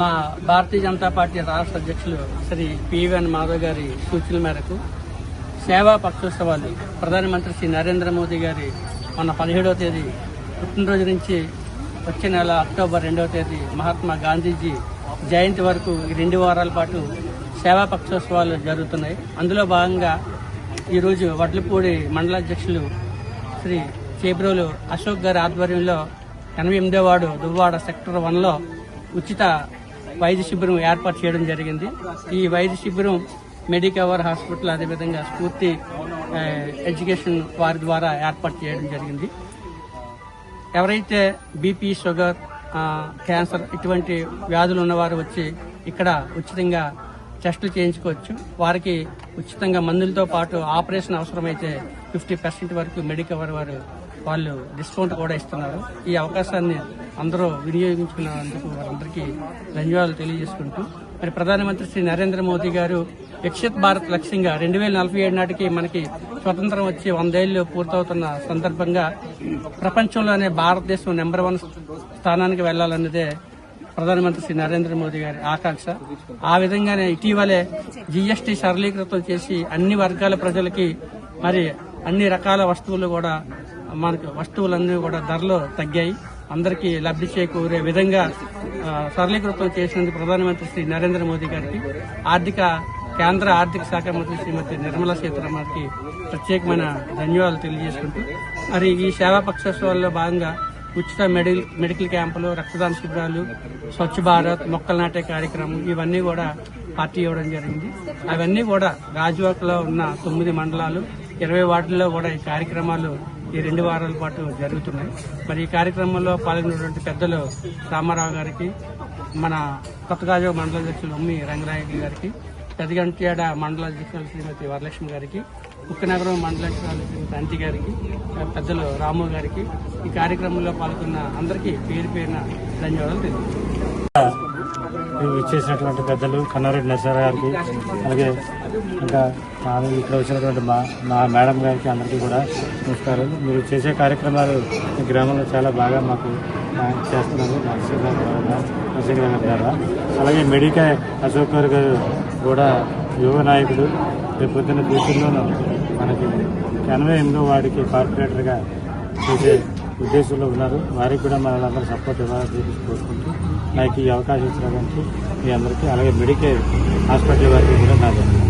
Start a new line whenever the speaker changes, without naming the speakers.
మా భారతీయ జనతా పార్టీ రాష్ట్ర అధ్యక్షులు శ్రీ పివన్ మాధవ్ గారి సూచనల మేరకు సేవా పక్షోత్సవాలు ప్రధానమంత్రి శ్రీ నరేంద్ర మోదీ గారి మొన్న పదిహేడవ తేదీ పుట్టినరోజు నుంచి వచ్చే నెల అక్టోబర్ రెండవ తేదీ మహాత్మా గాంధీజీ జయంతి వరకు ఈ రెండు వారాల పాటు సేవా పక్షోత్సవాలు జరుగుతున్నాయి. అందులో భాగంగా ఈరోజు వడ్లపూడి మండలాధ్యక్షులు శ్రీ చేబ్రోలు అశోక్ గారి ఆధ్వర్యంలో ఎనభై ఎనిమిదో వాడు దువ్వాడ సెక్టర్ వన్లో ఉచిత వైద్య శిబిరం ఏర్పాటు చేయడం జరిగింది. ఈ వైద్య శిబిరం మెడికవర్ హాస్పిటల్ అదేవిధంగా స్ఫూర్తి ఎడ్యుకేషన్ వారి ద్వారా ఏర్పాటు చేయడం జరిగింది. ఎవరైతే బీపీ షుగర్ క్యాన్సర్ ఇటువంటి వ్యాధులు ఉన్నవారు వచ్చి ఇక్కడ ఉచితంగా టెస్టులు చేయించుకోవచ్చు. వారికి ఉచితంగా మందులతో పాటు ఆపరేషన్ అవసరమైతే ఫిఫ్టీ పర్సెంట్ వరకు మెడికవర్ వారు వాళ్ళు డిస్కౌంట్ కూడా ఇస్తున్నారు. ఈ అవకాశాన్ని అందరూ వినియోగించుకున్నందుకు వారందరికీ ధన్యవాదాలు తెలియజేసుకుంటూ మరి ప్రధానమంత్రి శ్రీ నరేంద్ర మోదీ గారు వికసిత్ భారత్ లక్ష్యంగా రెండు వేల నలభై ఏడు నాటికి మనకి స్వతంత్రం వచ్చి వందేళ్ళు పూర్తవుతున్న సందర్భంగా ప్రపంచంలోనే భారతదేశం నెంబర్ వన్ స్థానానికి వెళ్ళాలన్నదే ప్రధానమంత్రి శ్రీ నరేంద్ర మోదీ గారి ఆకాంక్ష. ఆ విధంగానే ఇటీవలే జీఎస్టీ సరళీకృతం చేసి అన్ని వర్గాల ప్రజలకి మరి అన్ని రకాల వస్తువులు కూడా మనకు వస్తువులన్నీ కూడా ధరలు తగ్గాయి. అందరికీ లబ్ధి చేకూరే విధంగా సరళీకృతం చేసినందుకు ప్రధానమంత్రి శ్రీ నరేంద్ర మోదీ గారికి ఆర్థిక కేంద్ర ఆర్థిక శాఖ మంత్రి శ్రీమతి నిర్మలా సీతారామన్కి ప్రత్యేకమైన ధన్యవాదాలు తెలియజేసుకుంటూ మరి ఈ సేవా పక్షోత్సవాల్లో భాగంగా ఉచిత మెడికల్ మెడికల్ క్యాంపులు రక్తదాన శిబిరాలు స్వచ్ఛ భారత్ మొక్కలు నాటే కార్యక్రమం ఇవన్నీ కూడా పార్టీ ఇవ్వడం జరిగింది. అవన్నీ కూడా గాజువాకలో ఉన్న తొమ్మిది మండలాలు ఇరవై వార్డుల్లో కూడా ఈ కార్యక్రమాలు ఈ రెండు వారాల పాటు జరుగుతున్నాయి. మరి ఈ కార్యక్రమంలో పాల్గొన్నటువంటి పెద్దలు రామారావు గారికి మన కొత్తగాజు మండల అధ్యక్షులు ఉమ్మి రంగనాయక గారికి పెదగంట్యాడ మండల అధ్యక్షులు శ్రీమతి వరలక్ష్మి గారికి ఉక్కనగరం మండల అధ్యక్షులు శ్రీమతి అంతి గారికి పెద్దలు రాము గారికి ఈ కార్యక్రమంలో పాల్గొన్న అందరికీ పేరు పేరున ధన్యవాదాలు తెలియజేస్తున్నాను
ఇచ్చేసినటువంటి పెద్దలు కన్నారెడ్డి నరసరావు గారికి అలాగే ఇంకా మా ఇక్కడ వచ్చినటువంటి మా మా మేడం గారికి అందరికీ కూడా నమస్కారాలు మీరు చేసే కార్యక్రమాలు ఈ గ్రామంలో చాలా బాగా మాకు చేస్తున్నారు. నరసింహ గారి ద్వారా. అలాగే మెడికా అశోక్ గారు గారు కూడా యువ నాయకుడు రేపు పొద్దున్న ఫ్యూచర్లోనూ మనకి ఎనభై ఎనిమిదో వాడికి కార్పొరేటర్గా చేసే ఉద్దేశంలో ఉన్నారు. వారికి కూడా మనల్ని సపోర్ట్ ఇవ్వాలని చెప్పి కోరుకుంటూ నాకు ఈ అవకాశం ఇచ్చినటువంటి మీ అందరికీ అలాగే మెడికేర్ హాస్పిటల్ వారికి కూడా నా ధన్యవాదాలు.